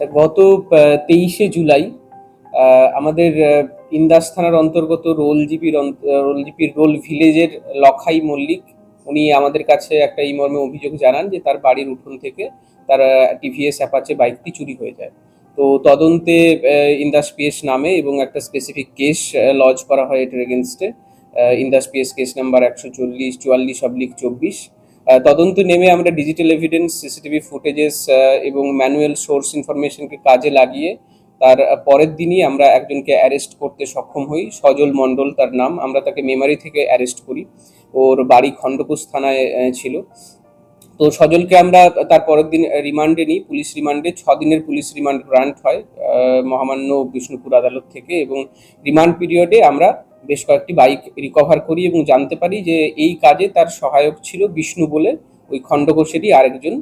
গত তেইশে জুলাই আমাদের ইন্দাস থানার অন্তর্গত রোলজিপির রোলজিপির রোল ভিলেজের লখাই মল্লিক, উনি আমাদের কাছে একটা এই মর্মে অভিযোগ জানান যে তার বাড়ির উঠোন থেকে তার টিভিএস অ্যাপাচে বাইকটি চুরি হয়ে যায়। তো তদন্তে ইন্দাস পিএস নামে এবং একটা স্পেসিফিক কেস লজ করা হয় এটার এগেনস্টে ইন্দাস পিএস কেস নাম্বার একশো চল্লিশ, চুয়াল্লিশ, অবলিক চব্বিশ। তদন্তে নেমে আমরা ডিজিটাল এভিডেন্স সিসিটিভি ফুটেজেস এবং ম্যানুয়াল সোর্স ইনফরমেশনকে কাজে লাগিয়ে তার পরের দিনই আমরা একজনকে অ্যারেস্ট করতে সক্ষম হই। সজল মণ্ডল তার নাম। আমরা তাকে মেমারি থেকে অ্যারেস্ট করি। ওর বাড়ি খণ্ডকোষ থানায় ছিল। তো সজলকে আমরা তার পরের দিন রিমান্ডে নিই। পুলিশ রিমান্ডে ছ দিনের পুলিশ রিমান্ড গ্রান্ট হয় মহামান্য বিষ্ণুপুর আদালত থেকে। এবং রিমান্ড পিরিয়ডে আমরা বেশ কয়েকটি বাইক রিকভার করি এবং জানতে পারি যে এই কাজে তার সহায়ক ছিল বিষ্ণু বলে ওই খণ্ডঘোষেরই আরেকজন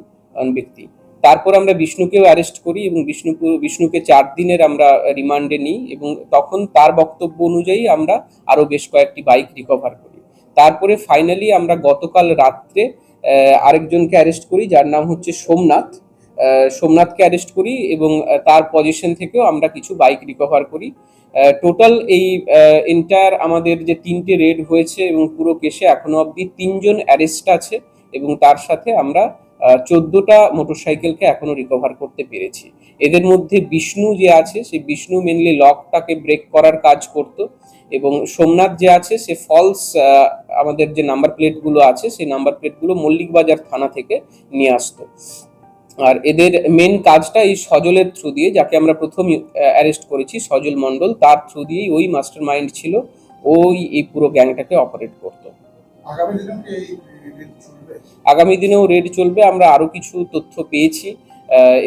ব্যক্তি। তারপর আমরা বিষ্ণুকেও অ্যারেস্ট করি এবং বিষ্ণুপুর বিষ্ণুকে চার দিনের আমরা রিমান্ডে নিই এবং তখন তার বক্তব্য অনুযায়ী আমরা আরও বেশ কয়েকটি বাইক রিকভার করি। তারপরে ফাইনালি আমরা গতকাল রাত্রে আরেকজনকে অ্যারেস্ট করি যার নাম হচ্ছে সোমনাথ। সোমনাথকে অ্যারেস্ট করি এবং তার পজিশন থেকেও আমরা কিছু বাইক রিকভার করি। টোটাল এই এন্টায়ার আমাদের যে তিনটে রেড হয়েছে এবং পুরো কেসে এখনও অবধি তিনজন অ্যারেস্ট আছে এবং তার সাথে আমরা চোদ্দটা মোটরসাইকেলকে এখনও রিকভার করতে পেরেছি। এদের মধ্যে বিষ্ণু যে আছে, সে বিষ্ণু মেনলি লকটাকে ব্রেক করার কাজ করতো এবং সোমনাথ যে আছে, সে ফলস আমাদের যে নাম্বার প্লেটগুলো আছে, সেই নাম্বার প্লেটগুলো মল্লিকবাজার থানা থেকে নিয়ে আসতো। আর এদের মেন কাজটা এই সজলের থ্রু দিয়ে যাকে আমরা প্রথম অ্যারেস্ট করেছি সজল মণ্ডল তার থ্রু দিয়েই ওই মাস্টার মাইন্ড ছিল ওই এই পুরো গ্যাংটাকে অপারেট করতো। আগামী দিনেও রেড চলবে? আমরা আরও কিছু তথ্য পেয়েছি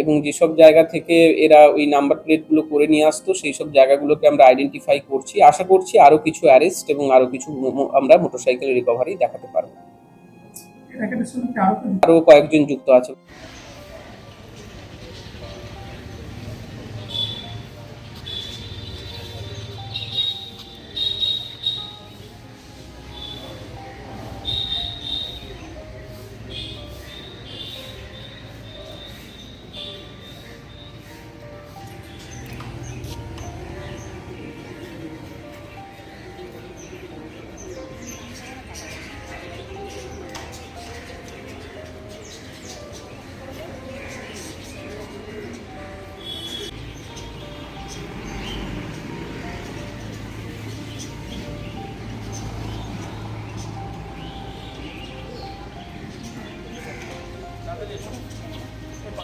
এবং যেসব জায়গা থেকে এরা ওই নাম্বার প্লেটগুলো করে নিয়ে আসতো সেই সব জায়গাগুলোকে আমরা আইডেন্টিফাই করছি। আশা করছি আরও কিছু অ্যারেস্ট এবং আরও কিছু আমরা মোটরসাইকেল রিকভারি দেখাতে পারব। এই র্যাকেটের সঙ্গে কি আরও কেউ আরও কয়েকজন যুক্ত আছে।